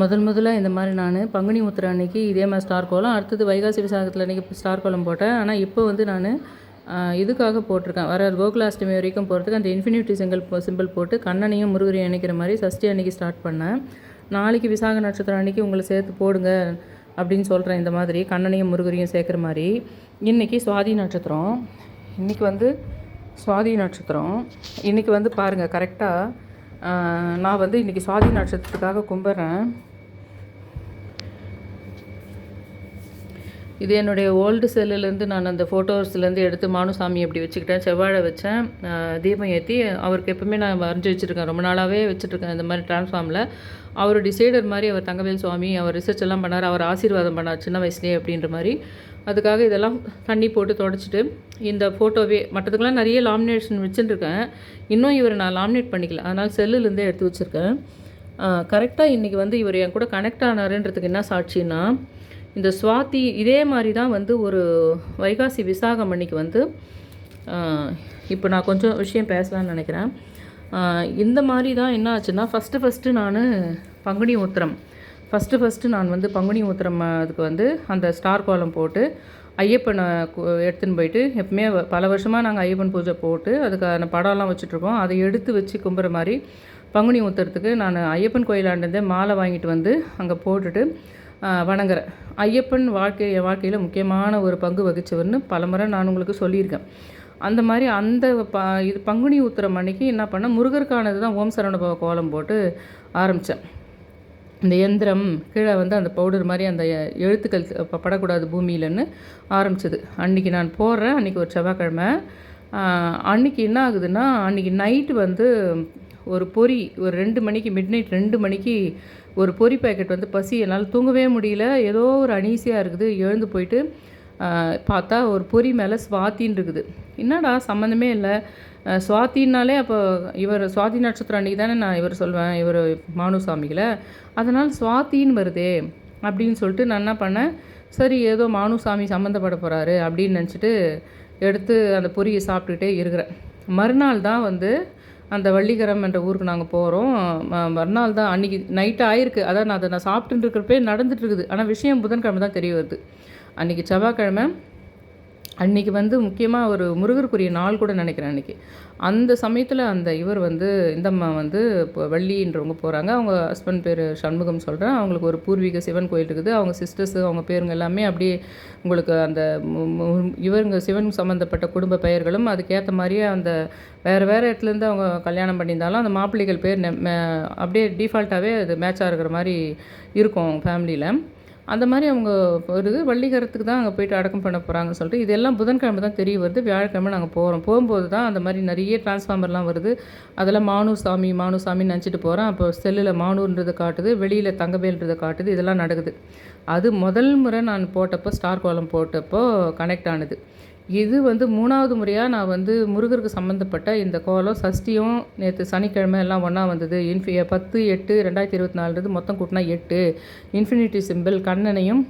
முதல் முதலாக இந்த மாதிரி நான் பங்குனி உத்திர அன்னைக்கு இதே மாதிரி ஸ்டார் கோலம். அடுத்தது வைகாசி விசாகத்தில் அன்றைக்கி ஸ்டார் கோலம் போட்டேன். ஆனால் இப்போ வந்து நான் இதுக்காக போட்டிருக்கேன். வர கோகுலாஷ்டமி வரைக்கும் போகிறதுக்கு அந்த இன்ஃபினிட்டி சிங்கிள் சிம்பிள் போட்டு கண்ணனையும் முருகரையும் இணைக்கிற மாதிரி சஷ்டி அன்னைக்கு ஸ்டார்ட் பண்ணேன். நாளைக்கு விசாக நட்சத்திரம் அன்னைக்கு உங்களை சேர்த்து போடுங்க அப்படின்னு சொல்கிறேன் இந்த மாதிரி கண்ணனையும் முருகரையும் சேர்க்குற மாதிரி. இன்றைக்கி சுவாதி நட்சத்திரம். இன்றைக்கி வந்து சுவாதி நட்சத்திரம். இன்றைக்கி வந்து பாருங்கள் கரெக்டாக நான் வந்து இன்றைக்கி சுவாதி நட்சத்திரத்துக்காக கும்பிட்றேன். இது என்னுடைய ஓல்டு செல்லுலேருந்து நான் அந்த ஃபோட்டோஸ்லேருந்து எடுத்து மானுசாமி அப்படி வச்சுக்கிட்டேன் செவ்வாழை வச்சேன் தீபம் ஏற்றி அவருக்கு எப்பவுமே நான் வரைஞ்சி வச்சுருக்கேன் ரொம்ப நாளாகவே வச்சுட்ருக்கேன் இந்த மாதிரி டிரான்ஸ்ஃபார்மில் அவர் டிசைடர் மாதிரி அவர் தங்கவேல் சுவாமி அவர் ரிசர்ச் எல்லாம் பண்ணார் அவர் ஆசீர்வாதம் பண்ணார் சின்ன வயசுலேயே அப்படின்ற மாதிரி. அதுக்காக இதெல்லாம் தண்ணி போட்டு தொடச்சிட்டு இந்த ஃபோட்டோவே மற்றதுக்கெல்லாம் நிறைய லாமினேஷன் வச்சுட்டுருக்கேன் இன்னும் இவர் நான் லாமினேட் பண்ணிக்கல அதனால் செல்லுலேருந்தே எடுத்து வச்சுருக்கேன். கரெக்டாக இன்றைக்கி வந்து இவர் என் கூட கனெக்ட் ஆனாருன்றதுக்கு என்ன சாட்சின்னா இந்த சுவாதி இதே மாதிரி தான் வந்து ஒரு வைகாசி விசாகம் அன்னைக்கு வந்து இப்போ நான் கொஞ்சம் விஷயம் பேசலான்னு நினைக்கிறேன். இந்த மாதிரி தான் என்ன ஆச்சுன்னா ஃபஸ்ட்டு ஃபஸ்ட்டு நான் பங்குனி உத்திரம். ஃபஸ்ட்டு ஃபஸ்ட்டு நான் வந்து பங்குனி உத்திரம் அதுக்கு வந்து அந்த ஸ்டார் கோலம் போட்டு ஐயப்பனை எடுத்துன்னு போயிட்டு எப்பவுமே பல வருஷமாக நாங்கள் ஐயப்பன் பூஜை போட்டு அதுக்கான படம்லாம் வச்சுட்ருக்கோம். அதை எடுத்து வச்சு கும்புற மாதிரி பங்குனி உத்திரத்துக்கு நான் ஐயப்பன் கோயிலாண்டதே மாலை வாங்கிட்டு வந்து அங்கே போட்டுட்டு வணங்குறேன் ஐயப்பன் வாழ்க்கை என் வாழ்க்கையில் முக்கியமான ஒரு பங்கு வகித்தவர்னு பலமுறை நான் உங்களுக்கு சொல்லியிருக்கேன். அந்த மாதிரி அந்த ப இது பங்குனி உத்திரம் அன்னைக்கு என்ன பண்ணேன்? முருகருக்கானது தான் ஓம் சரவண பவ கோலம் போட்டு ஆரம்பித்தேன் இந்த எந்திரம் கீழே வந்து அந்த பவுடர் மாதிரி அந்த எழுத்துக்கள் படக்கூடாது பூமியிலன்னு ஆரம்பிச்சது. அன்றைக்கி நான் போடுறேன். அன்றைக்கி ஒரு செவ்வாய்க்கிழமை. அன்றைக்கி அன்னைக்கு என்ன ஆகுதுன்னா அன்றைக்கி நைட்டு வந்து ஒரு பொரி ஒரு ரெண்டு மணிக்கு மிட் நைட் ரெண்டு மணிக்கு ஒரு பொரி பேக்கெட் வந்து பசி என்னால் தூங்கவே முடியல. ஏதோ ஒரு அனீசியாக இருக்குது. எழுந்து போயிட்டு பார்த்தா ஒரு பொரி மேலே சுவாத்தின்னு இருக்குது. என்னடா சம்மந்தமே இல்லை. சுவாத்தின்னாலே அப்போ இவர் சுவாதி நட்சத்திரம் அன்றைக்கி தானே நான் இவர் சொல்வேன் இவர் மானுசாமிகளை. அதனால் சுவாத்தின்னு வருதே அப்படின்னு சொல்லிட்டு நான் என்ன பண்ணேன் சரி ஏதோ மானுசாமி சம்மந்தப்பட போகிறாரு அப்படின்னு நினச்சிட்டு எடுத்து அந்த பொரியை சாப்பிட்டுக்கிட்டே இருக்கிறேன். மறுநாள் தான் வந்து அந்த வள்ளிகரம் என்ற ஊருக்கு நாங்கள் போகிறோம் மறுநாள் தான் அன்றைக்கி நைட்டு ஆயிருக்கு. அதான் நான் அதை நான் சாப்பிட்டுட்டு இருக்கிறப்பே நடந்துட்டு ஆனால் விஷயம் புதன்கிழமை தான் தெரிய வருது. அன்றைக்கி செவ்வாய்க்கிழமை அன்றைக்கி வந்து முக்கியமாக ஒரு முருகருக்குரிய நாள் கூட நினைக்கிறேன் அன்றைக்கி அந்த சமயத்தில் அந்த இவர் வந்து இந்தம்மா வந்து இப்போ வள்ளின்றவங்க போகிறாங்க அவங்க ஹஸ்பண்ட் பேர் சண்முகம் சொல்கிறேன் அவங்களுக்கு ஒரு பூர்வீக சிவன் கோயில் இருக்குது. அவங்க சிஸ்டர்ஸு அவங்க பேருங்க எல்லாமே அப்படியே உங்களுக்கு அந்த மு- இவருங்க சிவன் சம்மந்தப்பட்ட குடும்ப பெயர்களும் அதுக்கேற்ற மாதிரியே அந்த வேறு வேறு இடத்துலேருந்து அவங்க கல்யாணம் பண்ணியிருந்தாலும் அந்த மாப்பிள்ளைகள் பேர் நெ- அப்படியே டிஃபால்ட்டாகவே அது மேட்சாக இருக்கிற மாதிரி இருக்கும் ஃபேமிலியில் அந்த மாதிரி அவங்க ஒரு வள்ளிகரத்துக்கு தான் அங்கே போயிட்டு அடக்கம் பண்ண போகிறாங்கன்னு சொல்லிட்டு இதெல்லாம் புதன்கிழமை தான் தெரிய வருது. வியாழக்கிழமை நாங்கள் போகிறோம் போகும்போது தான் அந்த மாதிரி நிறைய டிரான்ஸ்ஃபார்மர்லாம் வருது. அதெல்லாம் மானு சாமி மானு சாமின்னு நினச்சிட்டு போகிறேன் அப்போ செல்லில் மானூன்றதை காட்டுது வெளியில் தங்கவேல்ன்றதை காட்டுது இதெல்லாம் நடக்குது. அது முதல் முறை நான் போட்டப்போ ஸ்டார் கோலம் போட்டப்போ கனெக்ட் ஆனது. இது வந்து மூணாவது முறையாக நான் வந்து முருகருக்கு சம்மந்தப்பட்ட இந்த கோலம் சஷ்டியும் நேற்று சனிக்கிழமை எல்லாம் ஒன்றா வந்தது. இன்ஃபி பத்து எட்டு ரெண்டாயிரத்தி இருபத்தி நாலுன்றது மொத்தம் கூட்டினா எட்டு. இன்ஃபினிட்டி சிம்பிள் கண்ணனையும்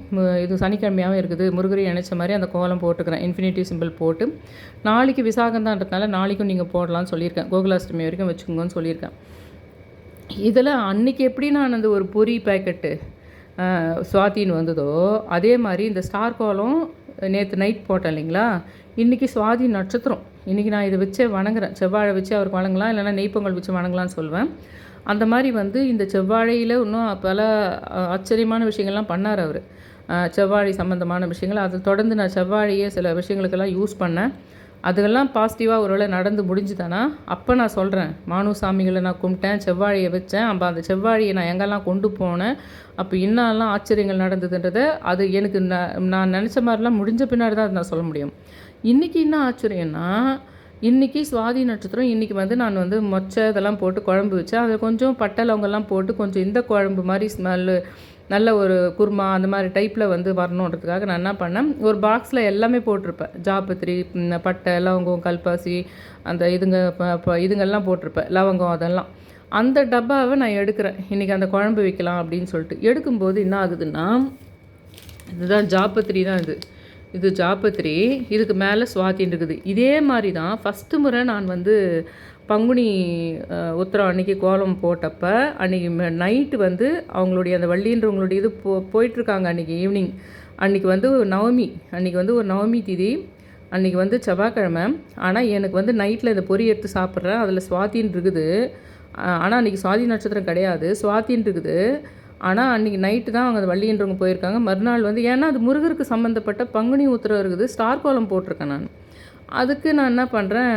இது சனிக்கிழமையாகவும் இருக்குது. முருகரையும் நினைச்ச மாதிரி அந்த கோலம் போட்டுக்கிறேன். இன்ஃபினிட்டி சிம்பிள் போட்டு. நாளைக்கு விசாகந்தான்றதுனால நாளைக்கும் நீங்கள் போடலாம்னு சொல்லியிருக்கேன். கோகுலாஷ்டமி வரைக்கும் வச்சுக்கோங்கன்னு சொல்லியிருக்கேன். இதில் அன்னைக்கு எப்படி நான் அந்த ஒரு பொரி பேக்கெட்டு சுவாத்தின்னு வந்ததோ அதே மாதிரி இந்த ஸ்டார் கோலம் நேற்று நைட் போட்டேன் இல்லைங்களா? இன்றைக்கி சுவாதி நட்சத்திரம். இன்றைக்கி நான் இதை வச்சே வணங்குறேன். செவ்வாழை வச்சு அவருக்கு வணங்கலாம் இல்லைன்னா நெய்ப்பொங்கல் வச்சு வணங்கலாம்னு சொல்லுவேன் அந்த மாதிரி வந்து இந்த செவ்வாழையில் இன்னும் பல ஆச்சரியமான விஷயங்கள்லாம் பண்ணார் அவர். செவ்வாழை சம்மந்தமான விஷயங்கள். அதை தொடர்ந்து நான் செவ்வாழையே சில விஷயங்களுக்கெல்லாம் யூஸ் பண்ணேன். அதெல்லாம் பாசிட்டிவாக ஒருவேளை நடந்து முடிஞ்சுதானா? அப்போ நான் சொல்கிறேன் மானு சாமிகளை நான் கும்பிட்டேன் செவ்வாழையை வச்சேன். அப்போ அந்த செவ்வாழையை நான் எங்கெல்லாம் கொண்டு போனேன்? அப்போ என்னெல்லாம் ஆச்சரியங்கள் நடந்ததுன்றதை அது எனக்கு நான் நான் நினச்ச மாதிரிலாம் முடிஞ்ச பின்னாடி தான் அதை நான் சொல்ல முடியும். இன்றைக்கி என்ன ஆச்சரியம்னா இன்றைக்கி சுவாதி நட்சத்திரம் இன்றைக்கி வந்து நான் வந்து மொச்சை இதெல்லாம் போட்டு குழம்பு வச்சேன். அதில் கொஞ்சம் பட்டை லவங்கெல்லாம் போட்டு கொஞ்சம் இந்த குழம்பு மாதிரி ஸ்மெல்லு நல்ல ஒரு குருமா அந்த மாதிரி டைப்பில் வந்து வரணுன்றதுக்காக நான் என்ன பண்ணேன் ஒரு பாக்ஸில் எல்லாமே போட்டிருப்பேன். ஜாபத்திரி பட்டை லவங்கம் கல்பாசி அந்த இதுங்க ப- ப- இதுங்கெல்லாம் போட்டிருப்பேன். லவங்கம் அதெல்லாம். அந்த டப்பாவை நான் எடுக்கிறேன். இன்றைக்கி அந்த குழம்பு வைக்கலாம் அப்படின்னு சொல்லிட்டு. எடுக்கும்போது என்ன ஆகுதுன்னா இதுதான் ஜாபத்திரி தான் இது. இது ஜாபத்திரி இதுக்கு மேலே சுவாத்தின்னு இருக்குது இதே மாதிரி தான் ஃபஸ்ட்டு முறை நான் வந்து பங்குனி உத்திரம் அன்னைக்கு கோலம் போட்டப்ப அன்றைக்கி நைட்டு வந்து அவங்களுடைய அந்த வள்ளின்றவங்களுடைய இது போ போயிட்டுருக்காங்க அன்றைக்கி ஈவினிங் அன்றைக்கி வந்து நவமி அன்றைக்கி வந்து ஒரு நவமி திதி அன்றைக்கி வந்து செவ்வாய்க்கிழமை. ஆனால் எனக்கு வந்து நைட்டில் இந்த பொரி எடுத்து சாப்பிட்றேன். அதில் சுவாத்தின்னு இருக்குது. ஆனால் அன்றைக்கி சுவாதி நட்சத்திரம் கிடையாது. சுவாத்தின்னு இருக்குது. ஆனால் அன்றைக்கி நைட்டு தான் அவங்க அந்த வள்ளின்றவங்க போயிருக்காங்க. மறுநாள் வந்து ஏன்னா அது முருகருக்கு சம்மந்தப்பட்ட பங்குனி உத்திரம் இருக்குது. ஸ்டார் கோலம் போட்டிருக்கேன் நான். அதுக்கு நான் என்ன பண்ணுறேன்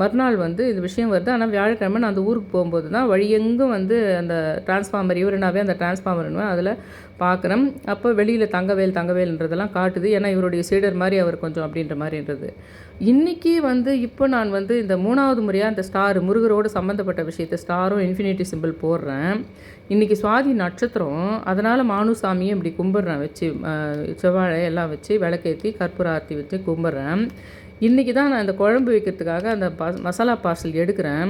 மறுநாள் வந்து இந்த விஷயம் வருது. ஆனால் வியாழக்கிழமை நான் அந்த ஊருக்கு போகும்போது தான் வழியெங்கும் வந்து அந்த டிரான்ஸ்ஃபார்மர் இவருனாவே அந்த டிரான்ஸ்ஃபார்மர்னு அதில் பார்க்குறேன் அப்போ வெளியில் தங்கவேல் தங்கவேல்ன்றதெல்லாம் காட்டுது. ஏன்னா இவருடைய சீடர் மாதிரி அவர் கொஞ்சம் அப்படின்ற மாதிரின்றது. இன்றைக்கி வந்து இப்போ நான் வந்து இந்த மூணாவது முறையாக அந்த ஸ்டார் முருகரோடு சம்மந்தப்பட்ட விஷயத்தை ஸ்டாரும் இன்ஃபினிட்டி சிம்பிள் போடுறேன். இன்றைக்கி சுவாதி நட்சத்திரம் அதனால் மானுசாமியும் இப்படி கும்பிட்றேன். வச்சு செவ்வாழை எல்லாம் வச்சு விளக்கேற்றி கற்பூர ஆர்த்தி வச்சு கும்பிட்றேன். இன்றைக்கி தான் நான் இந்த குழம்பு வைக்கிறதுக்காக அந்த பா மசாலா பார்சல் எடுக்கிறேன்.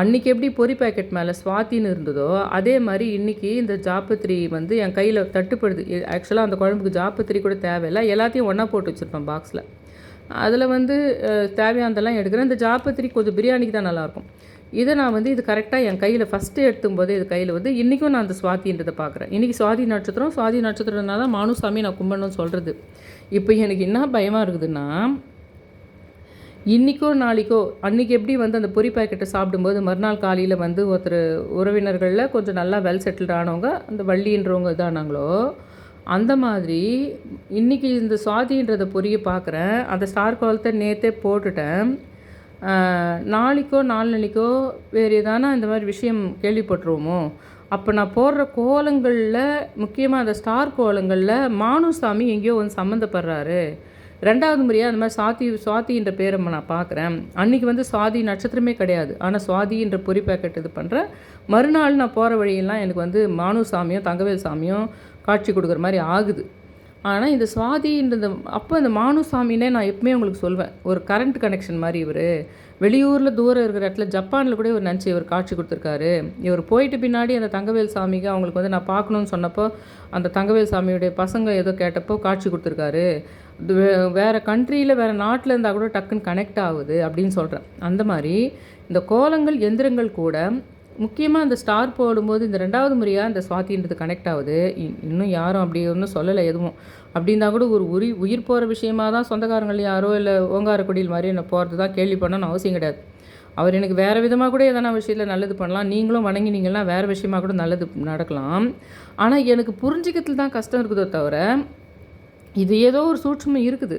அன்றைக்கி எப்படி பொரி பேக்கெட் மேலே சுவாத்தின்னு இருந்ததோ அதே மாதிரி இன்றைக்கி இந்த ஜாப்பத்திரி வந்து என் கையில் தட்டுப்படுது. ஆக்சுவலாக அந்த குழம்புக்கு ஜாப்பத்திரி கூட தேவையில்லை. எல்லாத்தையும் ஒன்றா போட்டு வச்சுருப்பேன் பாக்ஸில் அதில் வந்து தேவையானதெல்லாம் எடுக்கிறேன். இந்த ஜாப்பத்திரி கொஞ்சம் பிரியாணிக்கு தான் நல்லாயிருக்கும். இதை நான் வந்து இது கரெக்டாக என் கையில் ஃபஸ்ட்டு எடுத்தும்போதே இது கையில் வந்து இன்றைக்கும் நான் அந்த சுவாதின்றதை பார்க்குறேன். இன்றைக்கி சுவாதி நட்சத்திரம் சுவாதி நட்சத்திரம்னால தான் மானுசாமி நான் கும்பிடணும்னு சொல்கிறது இப்போ எனக்கு என்ன பயமாக இருக்குதுன்னா இன்றைக்கோ நாளைக்கோ அன்றைக்கி எப்படி வந்து அந்த பொரி பாக்கெட்டை சாப்பிடும்போது மறுநாள் காலையில் வந்து ஒருத்தர் உறவினர்களில் கொஞ்சம் நல்லா வெல் செட்டில்ட் ஆனவங்க அந்த வள்ளின்றவங்க இதானாங்களோ அந்த மாதிரி இன்றைக்கி இந்த சுவாதின்றத பொரிய பார்க்குறேன் அந்த ஸ்டார் கோலத்தை நேற்றே போட்டுட்டேன். நாளைக்கோ நாளன்னைக்கோ வேறு எதானா இந்த மாதிரி விஷயம் கேள்விப்பட்டுருவோமோ? அப்போ நான் போடுற கோலங்களில் முக்கியமாக அந்த ஸ்டார் கோலங்களில் மானுசாமி எங்கேயோ வந்து சம்மந்தப்படுறாரு. ரெண்டாவது முறையாக அந்த மாதிரி சாத்தி சுவாதின்ற பேரை நான் பார்க்குறேன். அன்றைக்கி வந்து சுவாதி நட்சத்திரமே கிடையாது. ஆனால் சுவாதின்ற பொறி பேக்கெட் இது பண்ணுறேன் மறுநாள் நான் போகிற வழியெல்லாம் எனக்கு வந்து மானு சாமியும் தங்கவேல் சாமியும் காட்சி கொடுக்குற மாதிரி ஆகுது. ஆனால் இந்த சுவாதின்றது அப்போ இந்த மானு சாமினே நான் எப்பவுமே உங்களுக்கு சொல்வேன். ஒரு கரண்ட் கனெக்ஷன் மாதிரி இவர். வெளியூரில் தூரம் இருக்கிற இடத்துல ஜப்பானில் கூட இவர் நினச்சி இவர் காட்சி கொடுத்துருக்காரு. இவர் போயிட்டு பின்னாடி அந்த தங்கவேல் சாமிக்கு அவங்களுக்கு வந்து நான் பார்க்கணுன்னு சொன்னப்போ அந்த தங்கவேல் சாமியுடைய பசங்க ஏதோ கேட்டப்போ காட்சி கொடுத்துருக்காரு. வேற கண்ட்ரியில் வேறு நாட்டில் இருந்தால் கூட டக்குன்னு கனெக்ட் ஆகுது அப்படின்னு சொல்கிறேன் அந்த மாதிரி இந்த கோலங்கள் எந்திரங்கள் கூட முக்கியமாக அந்த ஸ்டார் போடும்போது இந்த ரெண்டாவது முறையாக இந்த சுவாத்தின்றது கனெக்ட் ஆகுது. இ- இன்னும் யாரும் அப்படி ஒன்றும் சொல்லலை எதுவும். அப்படின்னா கூட ஒரு உரி உயிர் போகிற விஷயமா தான் சொந்தக்காரங்கள் யாரோ இல்லை ஓங்காரக்குடியில் மாதிரி என்ன போகிறது தான் கேள்வி பண்ணணும்னு அவசியம் கிடையாது. அவர் எனக்கு வேறு விதமாக கூட எதனா விஷயத்தில் நல்லது பண்ணலாம். நீங்களும் வணங்கினீங்கன்னா வேறு விஷயமா கூட நல்லது நடக்கலாம். ஆனால் எனக்கு புரிஞ்சிக்கிறதுல தான் கஷ்டம் இருக்குதோ தவிர இது ஏதோ ஒரு சூட்சமம் இருக்குது.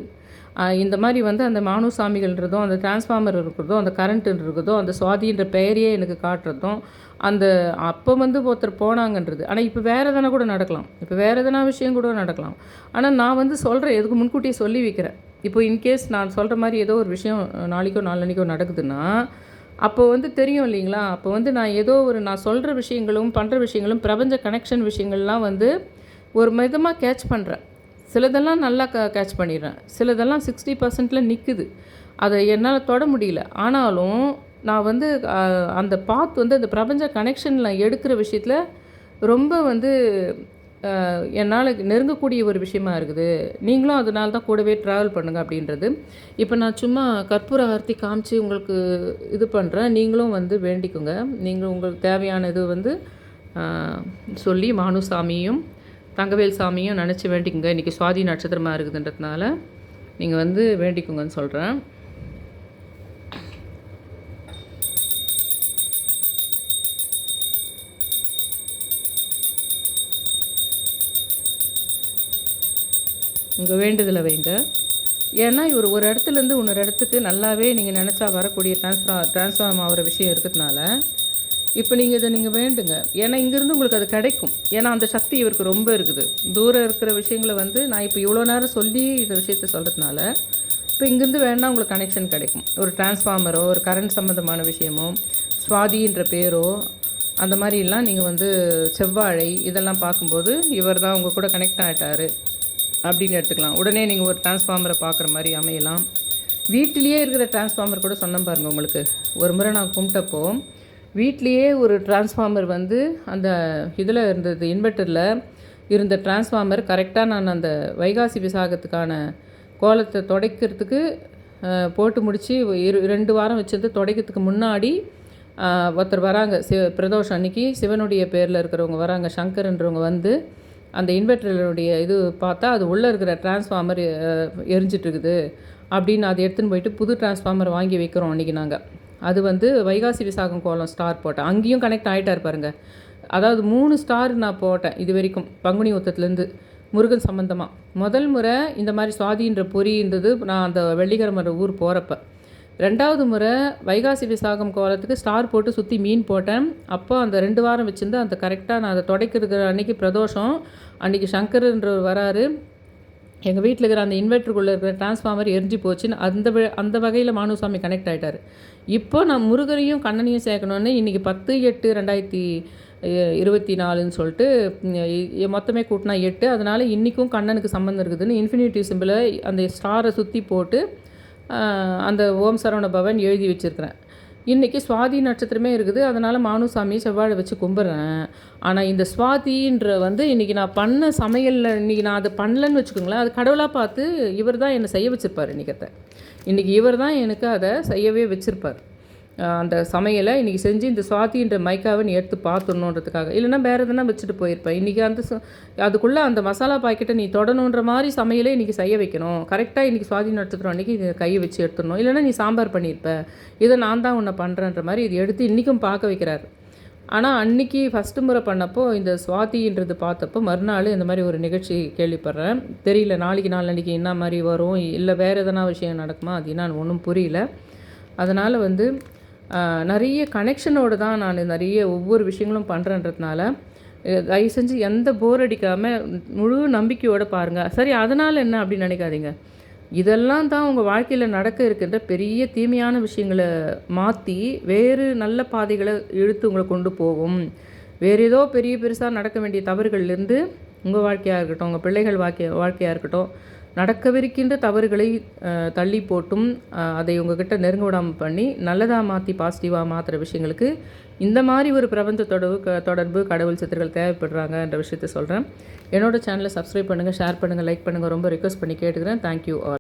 இந்த மாதிரி வந்து அந்த மானுசாமிகள்ன்றதும் அந்த டிரான்ஸ்ஃபார்மர் இருக்கிறதும் அந்த கரண்ட்டுன்னு இருக்கிறதும் அந்த சுவாதின்ற பெயரையே எனக்கு காட்டுறதும் அந்த அப்போ வந்து ஒருத்தர் போனாங்கன்றது. ஆனால் இப்போ வேறு எதனா கூட நடக்கலாம். இப்போ வேறு எதனா விஷயம் கூட நடக்கலாம். ஆனால் நான் வந்து சொல்கிறேன் எதுக்கு முன்கூட்டியே சொல்லி வைக்கிறேன். இப்போ இன்கேஸ் நான் சொல்கிற மாதிரி ஏதோ ஒரு விஷயம் நாளைக்கோ நாளன்னைக்கோ நடக்குதுன்னா அப்போ வந்து தெரியும் இல்லைங்களா? அப்போ வந்து நான் ஏதோ ஒரு நான் சொல்கிற விஷயங்களும் பண்ணுற விஷயங்களும் பிரபஞ்ச கனெக்ஷன் விஷயங்கள்லாம் வந்து ஒரு மிதமாக கேட்ச் பண்ணுறேன் சிலதெல்லாம் நல்லா க கேட்ச் பண்ணிடுறேன். சிலதெல்லாம் சிக்ஸ்டி பர்சன்டில் நிற்குது அதை என்னால் தொட முடியல. ஆனாலும் நான் வந்து அந்த பாத் வந்து அந்த பிரபஞ்ச கனெக்ஷனில் எடுக்கிற விஷயத்தில் ரொம்ப வந்து என்னால் நெருங்கக்கூடிய ஒரு விஷயமா இருக்குது. நீங்களும் அதனால தான் கூடவே ட்ராவல் பண்ணுங்கள் அப்படின்றது. இப்போ நான் சும்மா கற்பூர ஆர்த்தி காமிச்சு உங்களுக்கு இது பண்ணுறேன் நீங்களும் வந்து வேண்டிக்கோங்க. நீங்களும் உங்களுக்கு தேவையான இது வந்து சொல்லி மானுசாமியும் தங்கவேல் சாமியும் நினச்சி வேண்டிக்குங்க. இன்றைக்கி சுவாதி நட்சத்திரமாக இருக்குதுன்றதுனால நீங்கள் வந்து வேண்டிக்கோங்கன்னு சொல்கிறேன் உங்கள் வேண்டுதலை வைங்க. ஏன்னா இவர் ஒரு இடத்துலேருந்து இன்னொரு இடத்துக்கு நல்லாவே நீங்கள் நினச்சா வரக்கூடிய ட்ரான்ஸ்ஃபா ட்ரான்ஸ்ஃபார்ம் ஆகிற விஷயம் இருக்கிறதுனால இப்போ நீங்கள் இதை நீங்கள் வேண்டுங்க. ஏன்னா இங்கேருந்து உங்களுக்கு அது கிடைக்கும். ஏன்னா அந்த சக்தி இவருக்கு ரொம்ப இருக்குது. தூரம் இருக்கிற விஷயங்களை வந்து நான் இப்போ இவ்வளோ நேரம் சொல்லி இந்த விஷயத்த சொல்கிறதுனால இப்போ இங்கேருந்து வேணால் உங்களுக்கு கனெக்ஷன் கிடைக்கும். ஒரு டிரான்ஸ்ஃபார்மரோ ஒரு கரண்ட் சம்மந்தமான விஷயமோ சுவாதின்ற பேரோ அந்த மாதிரிலாம் நீங்கள் வந்து செவ்வாழை இதெல்லாம் பார்க்கும்போது இவர் தான் உங்கள் கூட கனெக்ட் ஆகிட்டாரு அப்படின்னு எடுத்துக்கலாம். உடனே நீங்கள் ஒரு டிரான்ஸ்ஃபார்மரை பார்க்குற மாதிரி அமையலாம். வீட்டிலேயே இருக்கிற டிரான்ஸ்ஃபார்மர் கூட சொன்னேன் பாருங்கள் உங்களுக்கு. ஒரு முறை நான் கும்பிட்டப்போ வீட்லேயே ஒரு டிரான்ஸ்ஃபார்மர் வந்து அந்த இதில் இருந்தது இன்வெர்ட்டரில் இருந்த டிரான்ஸ்ஃபார்மர் கரெக்டாக நான் அந்த வைகாசி விசாகத்துக்கான கோலத்தை துடைக்கிறதுக்கு போட்டு முடித்து இரு ரெண்டு வாரம் வச்சிருந்து துடைக்கிறதுக்கு முன்னாடி ஒருத்தர் வராங்க. சி பிரதோஷம் அன்னைக்கு சிவனுடைய பேரில் இருக்கிறவங்க வராங்க. சங்கர்ன்றவங்க வந்து அந்த இன்வெர்டருடைய இது பார்த்தா அது உள்ளே இருக்கிற டிரான்ஸ்ஃபார்மர் எரிஞ்சிட்ருக்குது அப்படின்னு அதை எடுத்துன்னு போயிட்டு புது டிரான்ஸ்ஃபார்மர் வாங்கி வைக்கிறோம் அன்றைக்கி நாங்கள் அது வந்து வைகாசி விசாகம் கோலம் ஸ்டார் போட்டேன். அங்கேயும் கனெக்ட் ஆகிட்டார் பாருங்கள் அதாவது மூணு ஸ்டார் நான் போட்டேன் இது வரைக்கும் பங்குனி உத்தத்துலேருந்து முருகன் சம்மந்தமாக முதல் முறை இந்த மாதிரி சுவாதின்ற பொறி இருந்தது நான் அந்த வெள்ளிக்கிழமை ஊர் போகிறப்ப ரெண்டாவது முறை வைகாசி விசாகம் கோலத்துக்கு ஸ்டார் போட்டு சுற்றி மீன் போட்டேன். அப்போ அந்த ரெண்டு வாரம் வச்சுருந்து அந்த கரெக்டாக நான் அதை துடைக்கிறதுக்கு அன்றைக்கி பிரதோஷம் அன்றைக்கி சங்கர்ன்றவர் வராரு. எங்கள் வீட்டில் இருக்கிற அந்த இன்வெர்ட்டருக்குள்ளே இருக்கிற டிரான்ஸ்ஃபார்மர் எரிஞ்சு போச்சுன்னு அந்த வ- அந்த வகையில் மானுசாமி கனெக்ட் ஆகிட்டார் இப்போ நான் முருகரையும் கண்ணனையும் சேர்க்கணுன்னு இன்றைக்கி பத்து எட்டு ரெண்டாயிரத்தி இருபத்தி நாலுன்னு சொல்லிட்டு மொத்தமே கூட்டினா எட்டு. அதனால் இன்றைக்கும் கண்ணனுக்கு சம்மந்தம் இருக்குதுன்னு இன்ஃபினிட்டி சிம்பிளை அந்த ஸ்டாரை சுற்றி போட்டு அந்த ஓம் சரவண பவன் எழுதி வச்சுருக்கிறேன். இன்றைக்கி சுவாதி நட்சத்திரமே இருக்குது. அதனால் மானுசாமியை செவ்வாழை வச்சு கும்பிட்றேன். ஆனால் இந்த சுவாதின்ற வந்து இன்றைக்கி நான் பண்ண சமையலில் இன்றைக்கி நான் அதை பண்ணலன்னு வச்சுக்கோங்களேன். அது கடவுளாக பார்த்து இவர் தான் என்னை செய்ய வச்சுருப்பார் இன்றைக்கத்தை இன்றைக்கி இவர் தான் எனக்கு அதை செய்யவே வச்சுருப்பார். அந்த சமையலை இன்றைக்கி செஞ்சு இந்த சுவாத்தின்ற மைக்காவை நீ எடுத்து பார்த்துடணுன்றதுக்காக இல்லைன்னா வேறு எதுனா வச்சுட்டு போயிருப்பேன். இன்றைக்கி அந்த அதுக்குள்ளே அந்த மசாலா பாக்கெட்டை நீ தொடணுன்ற மாதிரி சமையலை இன்றைக்கி செய்ய வைக்கணும். கரெக்டாக இன்றைக்கி சுவாதி நட்சத்திரம் அன்றைக்கி இதை கையை வச்சு எடுத்துடணும். இல்லைன்னா நீ சாம்பார் பண்ணியிருப்ப இதை நான் தான் உன்னை பண்ணுறேன்ற மாதிரி இது எடுத்து இன்றைக்கும் பார்க்க வைக்கிறாரு. ஆனால் அன்றைக்கி ஃபஸ்ட்டு முறை பண்ணப்போ இந்த சுவாதின்றது பார்த்தப்போ மறுநாள் இந்த மாதிரி ஒரு நிகழ்ச்சி கேள்விப்படுறேன். தெரியல நாளைக்கு நாளன்னைக்கு என்ன மாதிரி வரும்? இல்லை வேறு எதனா விஷயம் நடக்குமா? அது என்னன்னு ஒன்றும் புரியல. அதனால் வந்து நிறைய கனெக்ஷனோடு தான் நான் நிறைய ஒவ்வொரு விஷயங்களும் பண்ணுறேன்றதுனால தயவு செஞ்சு எந்த போர் அடிக்காமல் முழு நம்பிக்கையோடு பாருங்கள் சரி அதனால் என்ன அப்படின்னு நினைக்காதீங்க. இதெல்லாம் தான் உங்கள் வாழ்க்கையில் நடக்க இருக்கின்ற பெரிய தீமையான விஷயங்களை மாற்றி வேறு நல்ல பாதைகளை இழுத்து உங்களை கொண்டு போகும். வேறு ஏதோ பெரிய பெருசாக நடக்க வேண்டிய தவறுகள்லேருந்து உங்கள் வாழ்க்கையாக இருக்கட்டும் உங்கள் பிள்ளைகள் வாழ்க்கை வாழ்க்கையாக இருக்கட்டும் நடக்கவிருக்கின்ற தவறுகளை தள்ளி போட்டும் அதை உங்ககிட்ட நெருங்க விடாமல் பண்ணி நல்லதாக மாற்றி பாசிட்டிவாக மாற்றுற விஷயங்களுக்கு இந்த மாதிரி ஒரு பிரபஞ்ச தொடர்பு க- தொடர்பு கடவுள் சித்தர்கள் தேவைப்படுறாங்கன்ற விஷயத்த சொல்கிறேன் என்னோடய சேனலை சப்ஸ்கிரைப் பண்ணுங்கள் ஷேர் பண்ணுங்கள் லைக் பண்ணுங்கள் ரொம்ப ரிக்வஸ்ட் பண்ணி கேட்டுக்கிறேன். Thank you all